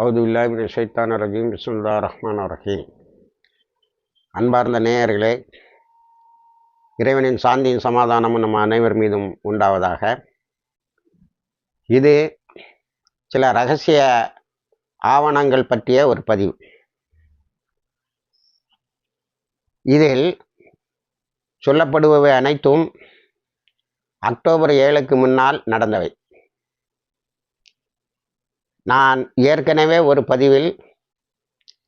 அவுதுல்லாஹின் ஷைத்தான் ரஜீம். பிஸ்முல்லா ரஹ்மான் ரஹீம். அன்பார்ந்த நேயர்களே இறைவனின் சாந்தியின் சமாதானமும் நம்ம அனைவர் மீதும் உண்டாவதாக. இது சில ரகசிய ஆவணங்கள் பற்றிய ஒரு பதிவு. இதில் சொல்லப்படுபவை அனைத்தும் அக்டோபர் ஏழுக்கு முன்னால் நடந்தவை. நான் ஏற்கனவே ஒரு பதிவில்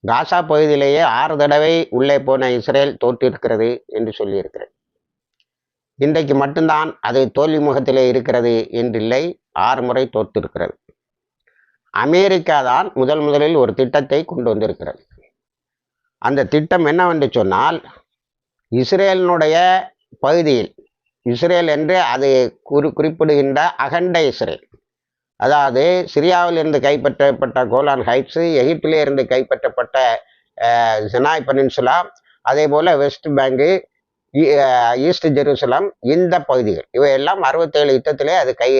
காசா பகுதியிலேயே ஆறு தடவை உள்ளே போன இஸ்ரேல் தோற்றிருக்கிறது என்று சொல்லியிருக்கிறேன். இன்றைக்கு மட்டும்தான் அது தோல்வி முகத்திலே இருக்கிறது என்றில்லை ஆறு முறை தோற்றிருக்கிறது. அமெரிக்கா தான் முதல் முதலில் ஒரு திட்டத்தை கொண்டு வந்திருக்கிறது. அந்த திட்டம் என்னவென்று சொன்னால் இஸ்ரேலினுடைய பகுதியில் இஸ்ரேல் என்று அது குறி குறிப்பிடுகின்ற அகண்ட இஸ்ரேல் அதாவது சிரியாவிலிருந்து கைப்பற்றப்பட்ட கோலான் ஹைட்ஸு எகிப்திலே இருந்து கைப்பற்றப்பட்ட ஜனாய் பெனின்சுலா அதே போல் வெஸ்ட் பேங்கு ஈஸ்ட் ஜெருசலம் இந்த பகுதிகள். இவையெல்லாம் அறுபத்தேழு யுத்தத்திலே அது கை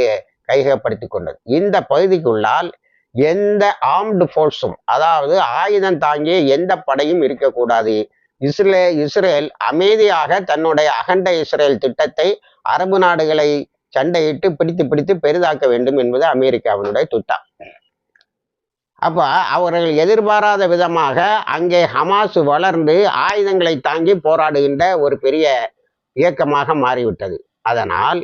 கையகப்படுத்தி கொண்டது. இந்த பகுதிக்குள்ளால் எந்த ஆர்ம்டு ஃபோர்ஸும் அதாவது ஆயுதம் தாங்கிய எந்த படையும் இருக்கக்கூடாது. இஸ்ரே இஸ்ரேல் அமைதியாக தன்னுடைய அகண்ட இஸ்ரேல் திட்டத்தை அரபு நாடுகளை சண்டையிட்டு பிடித்து பிடித்து பெரிதாக்க வேண்டும் என்பது அமெரிக்காவினுடைய திட்டம் அப்போ அவர்கள் எதிர்பாராத விதமாக அங்கே ஹமாஸ் வளர்ந்து ஆயுதங்களை தாங்கி போராடுகின்ற ஒரு பெரிய இயக்கமாக மாறிவிட்டது. அதனால்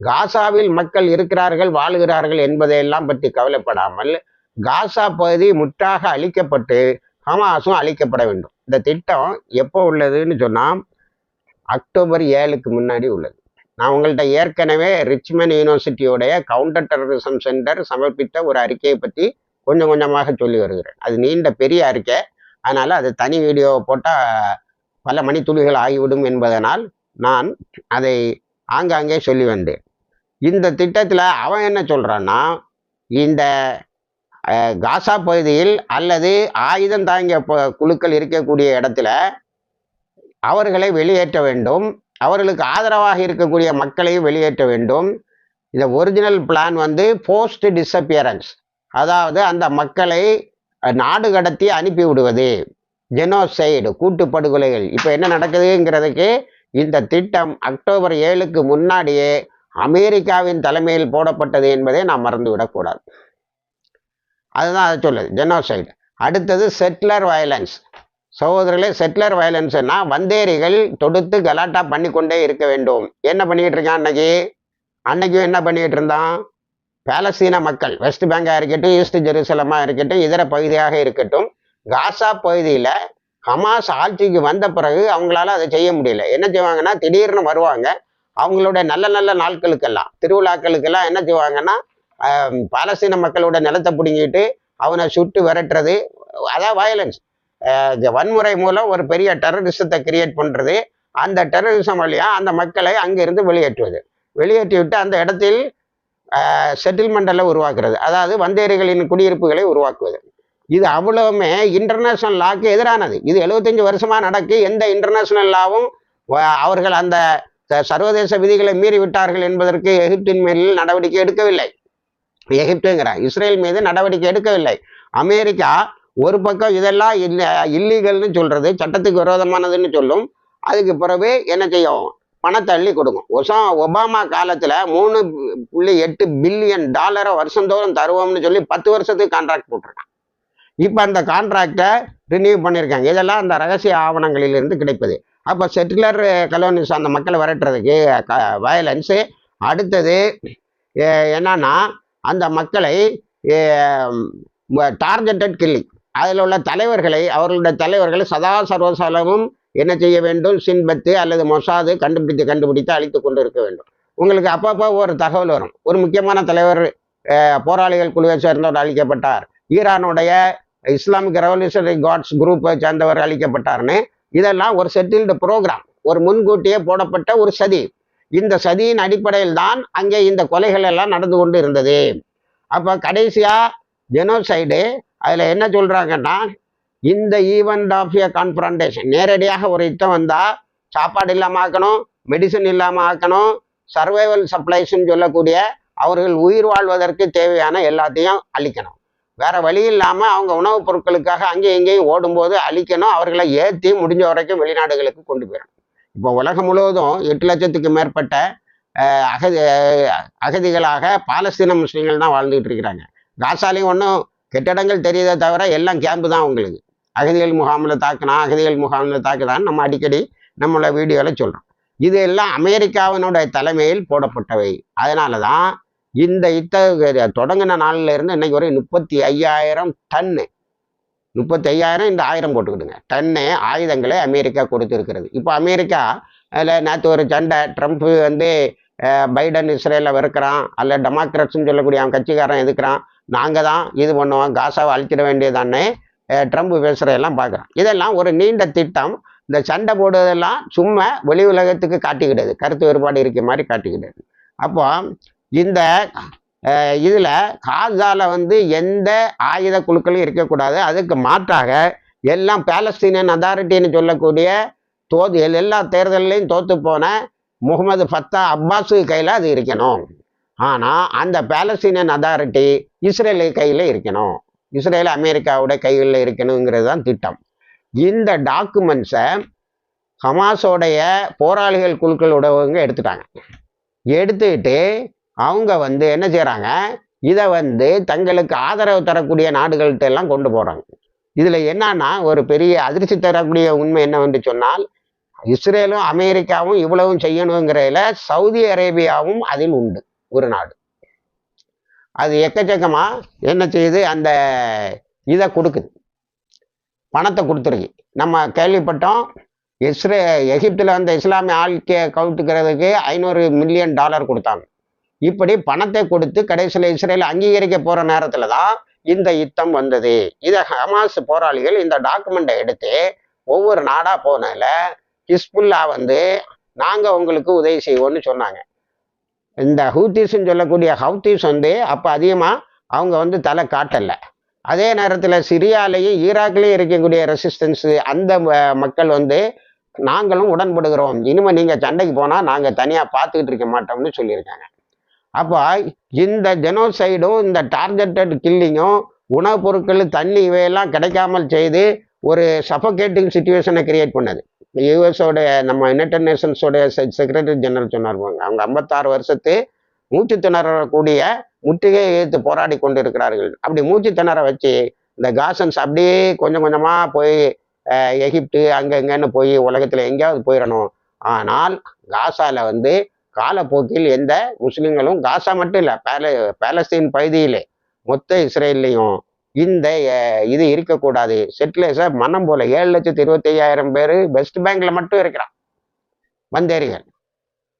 காசாவில் மக்கள் இருக்கிறார்கள் வாழுகிறார்கள் என்பதையெல்லாம் பற்றி கவலைப்படாமல் காசா பகுதி முற்றாக அழிக்கப்பட்டு ஹமாஸும் அழிக்கப்பட வேண்டும். இந்த திட்டம் எப்போ உள்ளதுன்னு சொன்னால் அக்டோபர் ஏழுக்கு முன்னாடி உள்ளது. நான் உங்கள்கிட்ட ஏற்கனவே ரிச்மன் யூனிவர்சிட்டியோடைய கவுண்டர் டெரரிசம் சென்டர் சமர்ப்பித்த ஒரு அறிக்கையை பற்றி கொஞ்சம் கொஞ்சமாக சொல்லி வருகிறேன். அது நீண்ட பெரிய அறிக்கை. அதனால் அது தனி வீடியோவை போட்டால் பல மணித்துளிகள் ஆகிவிடும் என்பதனால் நான் அதை ஆங்காங்கே சொல்லி வந்தேன். இந்த திட்டத்தில் அவன் என்ன சொல்கிறான்னா இந்த காசா பகுதியில் அல்லது ஆயுதம் தாங்கிய குழுக்கள் இருக்கக்கூடிய இடத்துல அவர்களை வெளியேற்ற வேண்டும். அவர்களுக்கு ஆதரவாக இருக்கக்கூடிய மக்களையும் வெளியேற்ற வேண்டும். இந்த ஒரிஜினல் பிளான் வந்து போஸ்ட் டிஸப்பியரன்ஸ் அதாவது அந்த மக்களை நாடு கடத்தி அனுப்பி விடுவது. ஜெனோசைடு கூட்டு படுகொலைகள் இப்போ என்ன நடக்குதுங்கிறதுக்கு இந்த திட்டம் அக்டோபர் ஏழுக்கு முன்னாடியே அமெரிக்காவின் தலைமையில் போடப்பட்டது என்பதை நாம் மறந்துவிடக்கூடாது அதுதான் அதை சொல்லுது ஜெனோசைடு அடுத்தது செட்லர் வயலன்ஸ் சகோதரர்களே செட்டிலர் வயலன்ஸ்னா வந்தேரிகள் தொடுத்து கலாட்டா பண்ணி கொண்டே இருக்க வேண்டும். என்ன பண்ணிக்கிட்டு இருக்கான் அன்னைக்கு? அன்னைக்கும் என்ன பண்ணிக்கிட்டு இருந்தான் பாலஸ்தீன மக்கள் வெஸ்ட் பேங்காக இருக்கட்டும் ஈஸ்ட் ஜெருசலமாக இருக்கட்டும் இதர பகுதியாக இருக்கட்டும் காசா பகுதியில் ஹமாஸ் ஆட்சிக்கு வந்த பிறகு அவங்களால அதை செய்ய முடியல. என்ன செய்வாங்கன்னா திடீர்னு வருவாங்க. அவங்களோட நல்ல நல்ல நாட்களுக்கெல்லாம் திருவிழாக்களுக்கெல்லாம் என்ன செய்வாங்கன்னா பாலஸ்தீன மக்களோட நிலத்தை பிடுங்கிட்டு அவனை சுட்டு விரட்டுறது அதான் வயலன்ஸ் வன்முறை மூலம் ஒரு பெரிய டெரரிசத்தை கிரியேட் பண்ணுறது அந்த டெரரிசம் வழியாக அந்த மக்களை அங்கிருந்து வெளியேற்றுவது. வெளியேற்றி விட்டு அந்த இடத்தில் செட்டில்மெண்டெல்லாம் உருவாக்குறது. அதாவது வந்தேரிகளின் குடியிருப்புகளை உருவாக்குவது. இது அவ்வளவுமே இன்டர்நேஷ்னல் லாக்கு எதிரானது. இது எழுபத்தஞ்சு வருஷமாக நடக்கு. எந்த இன்டர்நேஷ்னல் லாவும் அவர்கள் அந்த சர்வதேச விதிகளை மீறி விட்டார்கள் என்பதற்கு எகிப்தின் மேல் நடவடிக்கை எடுக்கவில்லை. எகிப்துங்கிறான் இஸ்ரேல் மீது நடவடிக்கை எடுக்கவில்லை. அமெரிக்கா ஒரு பக்கம் இதெல்லாம் இல்லை இல்லீகல்னு சொல்றது சட்டத்துக்கு விரோதமானதுன்னு சொல்லும். அதுக்கு பிறகு என்ன செய்யும்? பணத்தை அள்ளி கொடுக்கும். ஒசா ஒபாமா காலத்தில் மூணு புள்ளி எட்டு பில்லியன் டாலரை வருஷந்தோறும் தருவோம்னு சொல்லி பத்து வருஷத்துக்கு கான்ட்ராக்ட் போட்டிருக்கான். இப்போ அந்த கான்ட்ராக்டை ரினியூ பண்ணியிருக்காங்க இதெல்லாம் அந்த ரகசிய ஆவணங்களிலிருந்து கிடைப்பது. அப்போ செட்டிலர் கலோனிஸ் அந்த மக்களை விரட்டுறதுக்கு வயலன்ஸு அடுத்தது என்னன்னா அந்த மக்களை டார்கெட்டட் கில்லிங் அதில் உள்ள தலைவர்களை அவர்களுடைய தலைவர்களை சதா சர்வசலமும் என்ன செய்ய வேண்டும்? சின்பத்து அல்லது மொசாது கண்டுபிடித்து கண்டுபிடித்து அழித்து கொண்டு இருக்க வேண்டும். உங்களுக்கு அப்பப்போ ஒரு தகவல் வரும். ஒரு முக்கியமான தலைவர் போராளிகள் குழுவை சேர்ந்தவர் அழிக்கப்பட்டார். ஈரானுடைய இஸ்லாமிக் ரெவல்யூஷனரி காட்ஸ் குரூப்பை சேர்ந்தவர் அழிக்கப்பட்டார்னு. இதெல்லாம் ஒரு செட்டில்டு ப்ரோக்ராம் ஒரு முன்கூட்டியே போடப்பட்ட ஒரு சதி. இந்த சதியின் அடிப்படையில் தான் அங்கே இந்த கொலைகள் எல்லாம் நடந்து கொண்டு இருந்தது. அப்போ கடைசியாக ஜெனோசைடு அதில் என்ன சொல்கிறாங்கன்னா இந்த ஈவெண்ட் ஆஃப் ஏ கான்ஃபரண்டேஷன் நேரடியாக ஒரு யுத்தம் வந்தால் சாப்பாடு இல்லாமல் ஆக்கணும் மெடிசன் இல்லாமல் ஆக்கணும் சர்வைவல் சப்ளைஸ்ன்னு சொல்லக்கூடிய அவர்கள் உயிர் வாழ்வதற்கு தேவையான எல்லாத்தையும் அழிக்கணும். வேறு வழி இல்லாமல் அவங்க உணவுப் பொருட்களுக்காக அங்கேயும் இங்கேயும் ஓடும்போது அழிக்கணும் அவர்களை ஏற்றி முடிஞ்ச வரைக்கும் வெளிநாடுகளுக்கு கொண்டு போயிடணும். இப்போ உலகம் முழுவதும் எட்டு லட்சத்துக்கு மேற்பட்ட அகதி அகதிகளாக பாலஸ்தீன முஸ்லீம்கள் தான் வாழ்ந்துகிட்டு இருக்கிறாங்க. காசாலையும் ஒன்றும் கெட்டிடங்கள் தெரியுதே தவிர எல்லாம் கேம்பு தான் உங்களுக்கு அகதிகள் முகாமில் தாக்குனா அகதிகள் முகாமில் தாக்குதான்னு நம்ம அடிக்கடி நம்மளோட வீடியோவில் சொல்கிறோம் இது எல்லாம் அமெரிக்காவினுடைய தலைமையில் போடப்பட்டவை. அதனால தான் இந்த இத்தகைய தொடங்கின நாளில் இருந்து இன்னைக்கு வரை முப்பத்தி ஐயாயிரம் டன்னு. முப்பத்தி ஐயாயிரம் இந்த ஆயிரம் போட்டுக்கிடுங்க. டன்னு ஆயுதங்களை அமெரிக்கா கொடுத்துருக்கிறது. இப்போ அமெரிக்கா அதில் நேற்று ஒரு சண்டை ட்ரம்ப் வந்து பைடன் இஸ்ரேலில் வெறுக்கிறான். அல்ல டெமோக்ராட்ஸ்னு சொல்லக்கூடிய அவன் கட்சிக்காரன் எதுக்குறான்? நாங்கள் தான் இது பண்ணுவோம் காசாவை அழிச்சிட வேண்டியதானே ட்ரம்ப் பேசுகிறதெல்லாம் பார்க்குறோம். இதெல்லாம் ஒரு நீண்ட திட்டம். இந்த சண்டை போடுவதெல்லாம் சும்மா வெளி உலகத்துக்கு காட்டிக்கிடுது. கருத்து வேறுபாடு இருக்க மாதிரி காட்டிக்கிடுது. அப்போ இந்த இதில் காசாவில் வந்து எந்த ஆயுத குழுக்களும் இருக்கக்கூடாது. அதுக்கு மாற்றாக எல்லாம் பாலஸ்தீனியன் அதாரிட்டின்னு சொல்லக்கூடிய தோது எல்லா தேர்தல்லையும் தோத்து போன முகமது ஃபத்தா அப்பாஸு கையில் அது இருக்கணும். ஆனால் அந்த பாலஸ்தீனியன் அதாரிட்டி இஸ்ரேலு கையில் இருக்கணும். இஸ்ரேல் அமெரிக்காவோட கைகளில் இருக்கணுங்கிறது தான் திட்டம். இந்த டாக்குமெண்ட்ஸை ஹமாஸோடைய போராளிகள் குழுக்களோடவங்க எடுத்துட்டாங்க. எடுத்துக்கிட்டு அவங்க வந்து என்ன செய்கிறாங்க இதை வந்து தங்களுக்கு ஆதரவு தரக்கூடிய நாடுகள்கிட்ட எல்லாம் கொண்டு போகிறாங்க இதில் என்னன்னா ஒரு பெரிய அதிர்ச்சி தரக்கூடிய உண்மை என்னவென்று சொன்னால் இஸ்ரேலும் அமெரிக்காவும் இவ்வளவும் செய்யணுங்கிறதுல சவுதி அரேபியாவும் அதில் உண்டு ஒரு நாடு. அது எக்கச்சக்கமாக என்ன செய்யுது? அந்த இதை கொடுக்குது. பணத்தை கொடுத்துருக்கு. நம்ம கேள்விப்பட்டோம் இஸ்ரே எகிப்தில் வந்த இஸ்லாமிய ஆட்சியை கவுத்துக்கிறதுக்கு ஐநூறு மில்லியன் டாலர் கொடுத்தாங்க. இப்படி பணத்தை கொடுத்து கடைசியில் இஸ்ரேல் அங்கீகரிக்க போகிற நேரத்தில் தான் இந்த யுத்தம் வந்தது. இதை ஹமாஸ் போராளிகள் இந்த டாக்குமெண்ட்டை எடுத்து ஒவ்வொரு நாடாக போனதில் ஹிஸ்புல்லா வந்து நாங்கள் உங்களுக்கு உதவி செய்வோம்னு சொன்னாங்க. இந்த ஹூத்திஸ்ன்னு சொல்லக்கூடிய ஹவுத்திஸ் வந்து அப்போ அதிகமாக அவங்க வந்து தலை காட்டலை. அதே நேரத்தில் சிரியாலையும் ஈராக்லேயும் இருக்கக்கூடிய ரெசிஸ்டன்ஸு அந்த ம- மக்கள் வந்து நாங்களும் உடன்படுகிறோம். இனிமேல் நீங்கள் சண்டைக்கு போனால் நாங்கள் தனியாக பார்த்துக்கிட்டு இருக்க மாட்டோம்னு சொல்லியிருக்காங்க. அப்போ இந்த ஜெனோசைடும் இந்த டார்கெட்டட் கில்லிங்கும் உணவுப் பொருட்கள் தண்ணி இவையெல்லாம் கிடைக்காமல் செய்து ஒரு சஃபகேட்டிங் சுச்சுவேஷனை கிரியேட் பண்ணது. யூஎஸோட நம்ம யுனைடெட் நேஷன்ஸோடைய செக்ரட்டரி ஜெனரல் சொன்னார் அவங்க ஐம்பத்தாறு வருஷத்து மூச்சு திணறக்கூடிய முற்றுகையை எதிர்த்து போராடி கொண்டிருக்கிறார்கள். அப்படி மூச்சு திணற வச்சு இந்த காசன்ஸ் அப்படியே கொஞ்சம் கொஞ்சமாக போய் எகிப்து அங்கே எங்கன்னு போய் உலகத்தில் எங்கேயாவது போயிடணும் ஆனால் காசாவில் வந்து காலப்போக்கில் எந்த முஸ்லீம்களும் காசா மட்டும் இல்லை பேல பேலஸ்தீன் பகுதியிலே மொத்த இஸ்ரேல்லையும் இந்த இது இருக்கக்கூடாது. செட்டிலேஸை மனம் போல ஏழு லட்சத்தி இருபத்தி ஐயாயிரம் பேர் வெஸ்ட் பேங்க்ல மட்டும் இருக்கிறான். வந்தேரிகள்.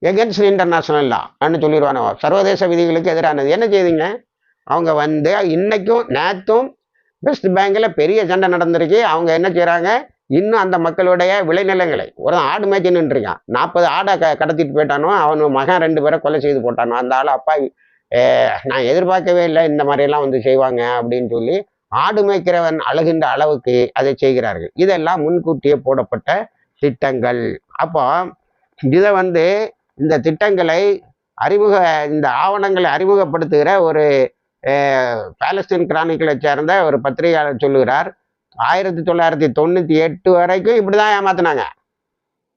எகென்ஸ்ட் இன்டர்நேஷனல் லான்னு சொல்லிடுவானோ சர்வதேச விதிகளுக்கு எதிரானது. என்ன செய்தீங்க? அவங்க வந்து இன்னைக்கும் நேற்றும் வெஸ்ட் பேங்கில் பெரிய சண்டை நடந்திருக்கு. அவங்க என்ன செய்கிறாங்க இன்னும் அந்த மக்களுடைய விளைநிலங்களை ஒரு ஆடு மேய்ச்சி நின்றுருக்கான். நாற்பது ஆடை க கடத்திட்டு போயிட்டானோ அவன் மகன் ரெண்டு பேரை கொலை செய்து போட்டானோ அந்த ஆள் அப்பா நான் எதிர்பார்க்கவே இல்லை இந்த மாதிரியெல்லாம் வந்து செய்வாங்க அப்படின்னு சொல்லி ஆடு மேய்க்கிறவன் அழுகின்ற அளவுக்கு அதை செய்கிறார்கள். இதெல்லாம் முன்கூட்டியே போடப்பட்ட திட்டங்கள். அப்போ இதை வந்து இந்த திட்டங்களை அறிமுக இந்த ஆவணங்களை அறிமுகப்படுத்துகிற ஒரு அஹ், பாலஸ்தீன் சேர்ந்த ஒரு பத்திரிகையாளர் சொல்லுகிறார் ஆயிரத்தி தொள்ளாயிரத்தி தொண்ணூற்றி எட்டு வரைக்கும் இப்படி தான் ஏமாத்தினாங்க.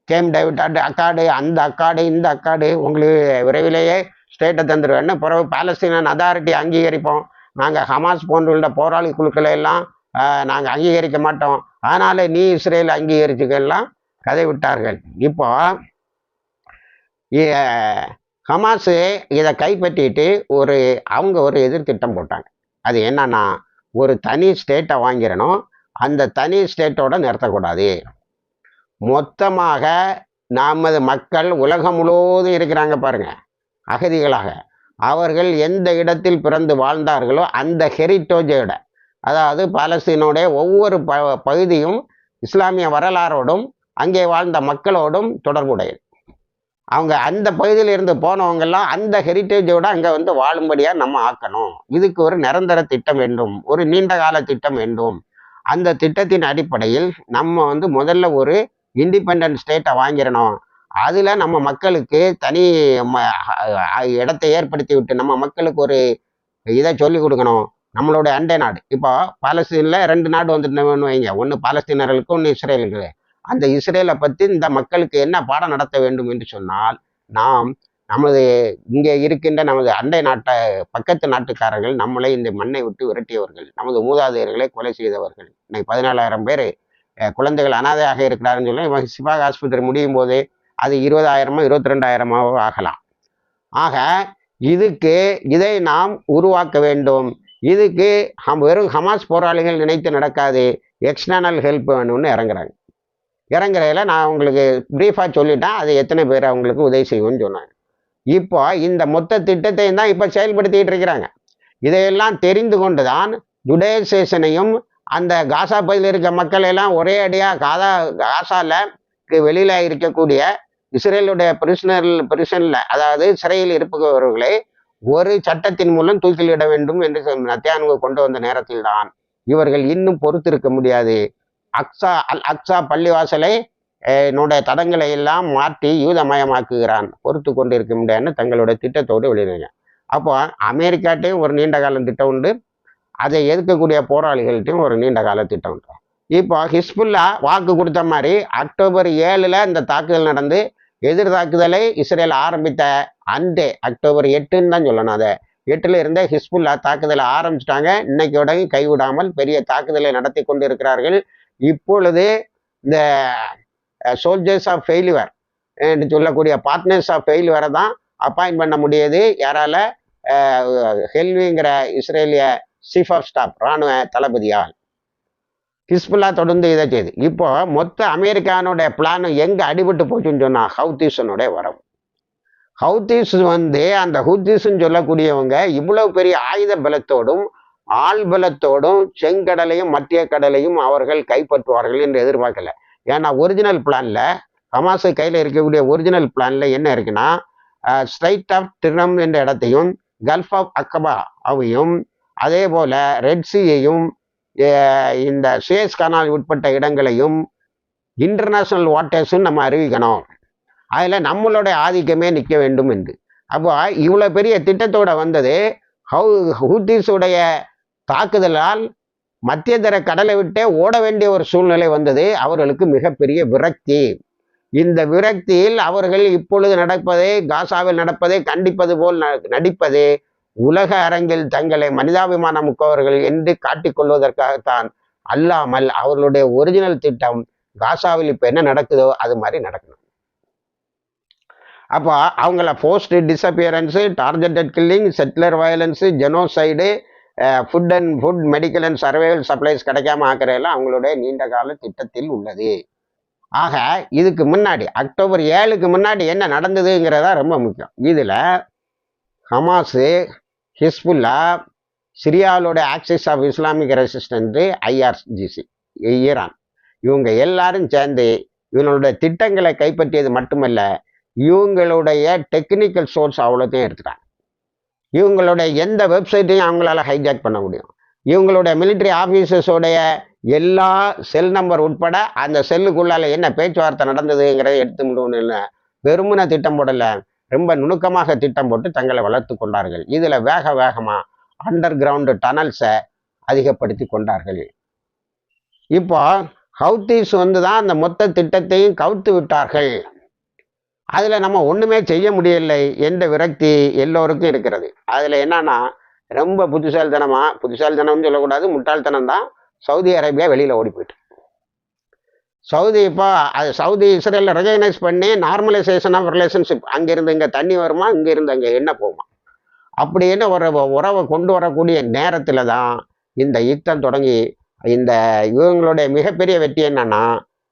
கேம் டேவிட் அக்காடு அந்த அக்காடு இந்த அக்காடு உங்களுக்கு விரைவிலேயே ஸ்டேட்டை தந்துடுவேன்னு பிறகு பாலஸ்தீனன் அதாரிட்டி அங்கீகரிப்போம். நாங்கள் ஹமாஸ் போன்ற போராளி குழுக்களை எல்லாம் நாங்கள் அங்கீகரிக்க மாட்டோம். அதனால நீ இஸ்ரேல் அங்கீகரிச்சுக்கெல்லாம் கதை விட்டார்கள். இப்போ ஹமாஸு இதை கைப்பற்றிட்டு ஒரு அவங்க ஒரு எதிர்த்திட்டம் போட்டாங்க. அது என்னன்னா ஒரு தனி ஸ்டேட்டை வாங்கிடணும். அந்த தனி ஸ்டேட்டோட நிறுத்தக்கூடாது. மொத்தமாக நமது மக்கள் உலகம் முழுவதும் இருக்கிறாங்க பாருங்கள் அகதிகளாக. அவர்கள் எந்த இடத்தில் பிறந்து வாழ்ந்தார்களோ அந்த ஹெரிட்டோஜோட அதாவது பாலஸ்தீனோடைய ஒவ்வொரு ப பகுதியும் இஸ்லாமிய வரலாறோடும் அங்கே வாழ்ந்த மக்களோடும் தொடர்புடையது. அவங்க அந்த பகுதியில் இருந்து போனவங்கெல்லாம் அந்த ஹெரிட்டேஜோட அங்கே வந்து வாழும்படியாக நம்ம ஆக்கணும். இதுக்கு ஒரு நிரந்தர திட்டம் வேண்டும். ஒரு நீண்ட கால திட்டம் வேண்டும். அந்த திட்டத்தின் அடிப்படையில் நம்ம வந்து முதல்ல ஒரு இண்டிபெண்ட் ஸ்டேட்டை வாங்கிடணும். அதில் நம்ம மக்களுக்கு தனி ம- இடத்தை ஏற்படுத்தி விட்டு நம்ம மக்களுக்கு ஒரு இதை சொல்லி கொடுக்கணும். நம்மளுடைய அண்டை நாடு. இப்போ பாலஸ்தீனில் ரெண்டு நாடு வந்துட்டோம்னு வைங்க. ஒன்று பாலஸ்தீனர்களுக்கு ஒன்று இஸ்ரேலுக்கு. அந்த இஸ்ரேலை பற்றி இந்த மக்களுக்கு என்ன பாடம் நடத்த வேண்டும் என்று சொன்னால் நாம் நமது இங்கே இருக்கின்ற நமது அண்டை நாட்டை பக்கத்து நாட்டுக்காரர்கள் நம்மளை இந்த மண்ணை விட்டு விரட்டியவர்கள் நமது மூதாதையர்களை கொலை செய்தவர்கள். இன்னைக்கு பதினாலாயிரம் பேர் குழந்தைகள் அனாதையாக இருக்கிறாருன்னு சொல்லி இவன் சிவாக ஆஸ்பத்திரி முடியும் போதே அது இருபதாயிரமோ இருபத்தி ரெண்டாயிரமாவோ ஆகலாம். ஆக இதுக்கு இதை நாம் உருவாக்க வேண்டும். இதுக்கு ஹம் வெறும் ஹமாஸ் போராளிகள் நினைத்து நடக்காது. எக்ஸ்டர்னல் ஹெல்ப் வேணும்னு இறங்குறாங்க. இறங்குறதில் நான் உங்களுக்கு ப்ரீஃபாக சொல்லிட்டேன். அது எத்தனை பேர் அவங்களுக்கு உதவி செய்வோம்னு சொன்னாங்க. இப்போ இந்த மொத்த திட்டத்தையும் தான் இப்போ செயல்படுத்திக்கிட்டு இருக்கிறாங்க. இதையெல்லாம் தெரிந்து கொண்டு தான் ஜுடேசேஷனையும் அந்த காசா பகுதியில் இருக்க மக்கள் எல்லாம் ஒரே அடியாக காதா காசாவில் வெளியில் இருக்கக்கூடிய இஸ்ரேலுடைய பிரிசனர் பிரிசனில் அதாவது சிறையில் இருப்பவர்களை ஒரு சட்டத்தின் மூலம் தூக்கிலிட வேண்டும் என்று நத்தியானுக்கு கொண்டு வந்த நேரத்தில் தான் இவர்கள் இன்னும் பொறுத்திருக்க முடியாது. அக்ஸா அல் அக்ஸா பள்ளிவாசலை என்னுடைய தடங்களை எல்லாம் மாற்றி யூதமயமாக்குகிறான். பொறுத்து கொண்டு இருக்க முடியாதுன்னு தங்களுடைய திட்டத்தோடு வெளியிடுங்க அப்போ அமெரிக்காட்டையும் ஒரு நீண்ட கால திட்டம் உண்டு. அதை எதிர்க்கக்கூடிய போராளிகள்கிட்டையும் ஒரு நீண்ட கால திட்டம் உண்டு. இப்போ ஹிஸ்புல்லா வாக்கு கொடுத்த மாதிரி அக்டோபர் ஏழில் இந்த தாக்குதல் நடந்து எதிர் தாக்குதலை இஸ்ரேல் ஆரம்பித்த அன்றே அக்டோபர் எட்டுன்னு தான் சொல்லணும் அதை. எட்டுல இருந்தே ஹிஸ்புல்லா தாக்குதலை ஆரம்பிச்சிட்டாங்க. இன்னைக்கோட கைவிடாமல் பெரிய தாக்குதலை நடத்தி கொண்டு இருக்கிறார்கள் இப்பொழுது இந்த சோல்ஜர்ஸ் ஆஃப் ஃபெயிலுவர் என்று சொல்லக்கூடிய பார்ட்னர்ஸ் ஆஃப் ஃபெயிலுவரை தான் அப்பாயின்ட் பண்ண முடியுது. யாரால ஹெல்விங்கிற இஸ்ரேலிய சீஃப் ஆஃப் ஸ்டாஃப் இராணுவ தளபதியால். ஹிஸ்புல்லா தொடர்ந்து இதை செய்து. இப்போ மொத்த அமெரிக்கானுடைய பிளான் எங்கே அடிபட்டு போச்சுன்னு சொன்னால் ஹவுதீஸனுடைய வரவு. ஹவுதீஸ் வந்து அந்த ஹூத்தீஸ்ன்னு சொல்லக்கூடியவங்க இவ்வளவு பெரிய ஆயுத பலத்தோடும் ஆள் பலத்தோடும் செங்கடலையும் மத்திய கடலையும் அவர்கள் கைப்பற்றுவார்கள் என்று எதிர்பார்க்கல. ஏன்னா ஒரிஜினல் பிளான்ல ஹமாஸு கையில் இருக்கக்கூடிய ஒரிஜினல் பிளான்ல என்ன இருக்குன்னா ஸ்ட்ரைட் ஆஃப் திருணம் என்ற இடத்தையும் கல்ஃப் ஆஃப் அக்கபா அவையும் அதே போல ரெட் சீயையும் இந்த சுயஸ் கனால் உட்பட்ட இடங்களையும் இன்டர்நேஷ்னல் வாட்டர்ஸும் நம்ம அறிவிக்கணும். அதில் நம்மளுடைய ஆதிக்கமே நிற்க வேண்டும் என்று. அப்போ இவ்வளோ பெரிய திட்டத்தோட வந்தது ஹவு ஹூத்திஸுடைய தாக்குதலால் மத்திய தர கடலை விட்டே ஓட வேண்டிய ஒரு சூழ்நிலை வந்தது அவர்களுக்கு மிகப்பெரிய விரக்தி. இந்த விரக்தியில் அவர்கள் இப்பொழுது நடப்பதை காசாவில் நடப்பதை கண்டிப்பது போல் நடிப்பது உலக அரங்கில் தங்களை மனிதாபிமானம் முக்கவர்கள் என்று காட்டிக்கொள்வதற்காகத்தான் அல்லாமல் அவர்களுடைய ஒரிஜினல் திட்டம் காசாவில் இப்போ என்ன நடக்குதோ அது மாதிரி நடக்கணும். அப்போ அவங்கள post disappearance targeted killing settler violence genocide food and food medical and survival supplies கிடைக்காம ஆக்கிறதெல்லாம் அவங்களுடைய நீண்ட கால திட்டத்தில் உள்ளது. ஆக இதுக்கு முன்னாடி அக்டோபர் ஏழுக்கு முன்னாடி என்ன நடந்ததுங்கிறதா ரொம்ப முக்கியம். இதில் Hamas Hezbollah சிரியாவோட axis of Islamic resistant IRGC Iran. இவங்க எல்லாரும் சேர்ந்து இவங்களுடைய திட்டங்களை கைப்பற்றியது மட்டுமல்ல இவங்களுடைய டெக்னிக்கல் சோர்ஸ் அவ்வளோத்தையும் எடுத்துட்டாங்க. இவங்களுடைய எந்த வெப்சைட்டையும் அவங்களால ஹைஜாக் பண்ண முடியும். இவங்களுடைய மிலிட்ரி ஆஃபீஸர்ஸோடைய எல்லா செல் நம்பர் உட்பட அந்த செல்லுக்குள்ளால என்ன பேச்சுவார்த்தை நடந்ததுங்கிறத எடுத்து முடியணும் வெறுமன திட்டம் போடலை. ரொம்ப நுணுக்கமாக திட்டம் போட்டு தங்களை வளர்த்து கொண்டார்கள். இதில் வேக வேகமாக அண்டர் கிரவுண்டு டனல்ஸை அதிகப்படுத்தி கொண்டார்கள். இப்போ ஹவுத்தீஸ் வந்து தான் அந்த மொத்த திட்டத்தையும் கவுத்து விட்டார்கள். அதில் நம்ம ஒன்றுமே செய்ய முடியலை என்ற விரக்தி எல்லோருக்கும் இருக்கிறது. அதில் என்னன்னா ரொம்ப புத்திசாலித்தனமாக புத்திசாலித்தனம்னு சொல்லக்கூடாது முட்டாள்தனம் தான் சவுதி அரேபியா வெளியில் ஓடி போயிட்டு. சவுதி இப்போ அது சவுதி இஸ்ரேலில் ரெகனைஸ் பண்ணி நார்மலைசேஷன் ஆஃப் ரிலேஷன்ஷிப் அங்கேருந்து இங்கே தண்ணி வருமா இங்கேருந்து அங்கே என்ன போகுமா? அப்படின்னு ஒரு உறவை கொண்டு வரக்கூடிய நேரத்தில் தான் இந்த யுத்தம் தொடங்கி இந்த இவங்களுடைய மிகப்பெரிய வெற்றி என்னன்னா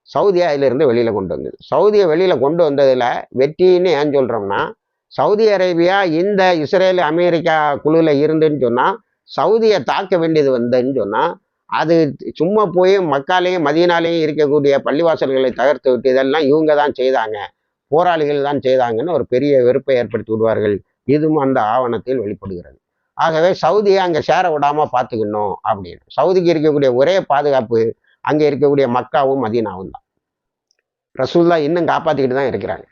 சவுதியா இதிலிருந்து வெளியில் கொண்டு வந்தது. சவுதியை வெளியில் கொண்டு வந்ததில் வெற்றின்னு ஏன் சொல்கிறோம்னா சவுதி அரேபியா இந்த இஸ்ரேல் அமெரிக்கா குழுவில் இருந்துன்னு சொன்னால் சவுதியை தாக்க வேண்டியது வந்ததுன்னு சொன்னால் அது சும்மா போய் மக்காலேயும் மதியனாலேயும் இருக்கக்கூடிய பள்ளிவாசல்களை தகர்த்து விட்டு இதெல்லாம் இவங்க தான் செய்தாங்க. போராளிகள் தான் செய்தாங்கன்னு ஒரு பெரிய வெறுப்பை ஏற்படுத்தி விடுவார்கள். இதுவும் அந்த ஆவணத்தில் வெளிப்படுகிறது. ஆகவே சவுதியை அங்கே சேர விடாமல் பார்த்துக்கணும் அப்படின்னு. சவுதிக்கு இருக்கக்கூடிய ஒரே பாதுகாப்பு அங்கே இருக்கக்கூடிய மக்காவும் மதீனாவும் தான். ரசூல்லா இன்னும் காப்பாற்றிக்கிட்டு தான் இருக்கிறாங்க.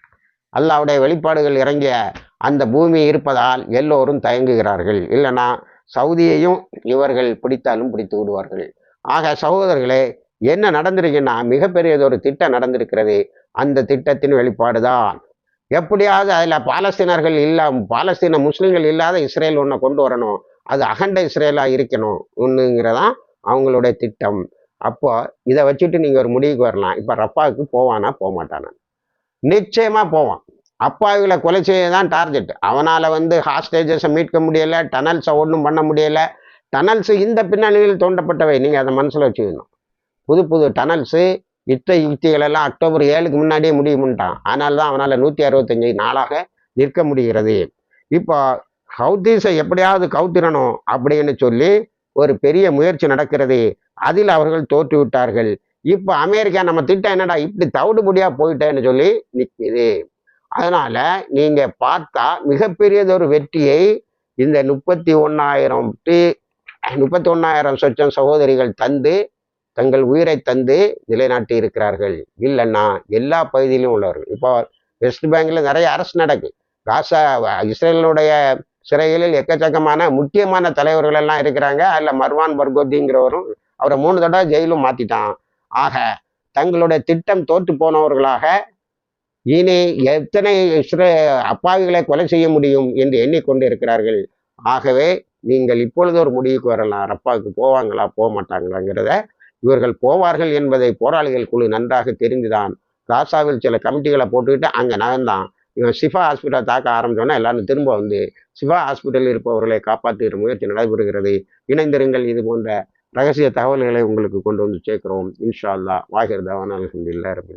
அல்லாவுடைய வெளிப்பாடுகள் இறங்கிய அந்த பூமி இருப்பதால் எல்லோரும் தயங்குகிறார்கள். இல்லைன்னா சவுதியையும் இவர்கள் பிடித்தாலும் பிடித்து விடுவார்கள். ஆக சகோதரர்களே என்ன நடந்திருக்குன்னா மிகப்பெரியதொரு திட்டம் நடந்திருக்கிறது. அந்த திட்டத்தின் வெளிப்பாடு தான் எப்படியாவது அதில் பாலஸ்தீனர்கள் இல்லாம பாலஸ்தீன முஸ்லீம்கள் இல்லாத இஸ்ரேல் ஒன்றை கொண்டு வரணும். அது அகண்ட இஸ்ரேலாக இருக்கணும் ஒன்றுங்கிறதான் அவங்களுடைய திட்டம். அப்போ இதை வச்சுட்டு நீங்கள் ஒரு முடிவுக்கு வரலாம். இப்போ ரப்பாவுக்கு போவானா போக மாட்டானா நிச்சயமாக போவான். அப்பாவிகளை கொலை செய்ய தான் டார்கெட் அவனால் வந்து ஹாஸ்டேஜஸை மீட்க முடியலை டனல்ஸை ஒன்றும் பண்ண முடியலை. டனல்ஸு இந்த பின்னணியில் தோண்டப்பட்டவை. நீங்கள் அதை மனசில் வச்சுக்கணும். புது புது டனல்ஸு யுத்த யுக்திகளெல்லாம் அக்டோபர் ஏழுக்கு முன்னாடியே முடியுமுன்ட்டான். அதனால தான் அவனால் நூற்றி அறுபத்தஞ்சு நாளாக நிற்க முடிகிறது. இப்போ ஹவுதீஸை எப்படியாவது கவுத்திரணும் அப்படின்னு சொல்லி ஒரு பெரிய முயற்சி நடக்கிறது. அதில் அவர்கள் தோற்று விட்டார்கள் இப்போ அமெரிக்கா நம்ம திட்டம் என்னடா? இப்படி தவிடுபடியாக போயிட்டேன்னு சொல்லி நிற்கிது அதனால நீங்க பார்த்தா மிகப்பெரியதொரு வெற்றியை இந்த முப்பத்தி ஒன்னாயிரம் முப்பத்தி ஒன்னாயிரம் சொச்சம் சகோதரிகள் தந்து தங்கள் உயிரை தந்து நிலைநாட்டி இருக்கிறார்கள். இல்லைன்னா எல்லா பகுதியிலும் உள்ளவர்கள். இப்போ வெஸ்ட் பேங்கில் நிறைய அரசு நடக்கு. காசா இஸ்ரேலுடைய சிறைகளில் எக்கச்சக்கமான முக்கியமான தலைவர்கள் எல்லாம் இருக்கிறாங்க. அதில் மர்வான் பர்கோதிங்கிறவரும் அவரை மூணு தடவை ஜெயிலும் மாற்றிட்டான் ஆக தங்களுடைய திட்டம் தோற்று போனவர்களாக இனி எத்தனை இஸ்ரே அப்பாவிகளை கொலை செய்ய முடியும் என்று எண்ணிக்கொண்டு இருக்கிறார்கள் ஆகவே நீங்கள் இப்பொழுது ஒரு முடிவுக்கு வரலாம். ரப்பாவுக்கு போவாங்களா? போக மாட்டாங்களாங்கிறத இவர்கள் போவார்கள் என்பதை போராளிகள் குழு நன்றாக தெரிந்துதான். காசாவில் சில கமிட்டிகளை போட்டுக்கிட்டு அங்கே நகர்ந்தான். இவன் சிஃபா ஹாஸ்பிட்டல் தாக்க ஆரம்பிச்சோன்னா எல்லாரும் திரும்ப வந்து சிவா ஹாஸ்பிட்டலில் இருப்பவர்களை காப்பாற்றுகிற முயற்சி நடைபெறுகிறது. இணைந்திருங்கள். இது போன்ற ரகசிய தகவல்களை உங்களுக்கு கொண்டு வந்து சேர்க்கிறோம். இன்ஷா அல்லா வாகிர் தவான். அலமதுல்லா ரபில்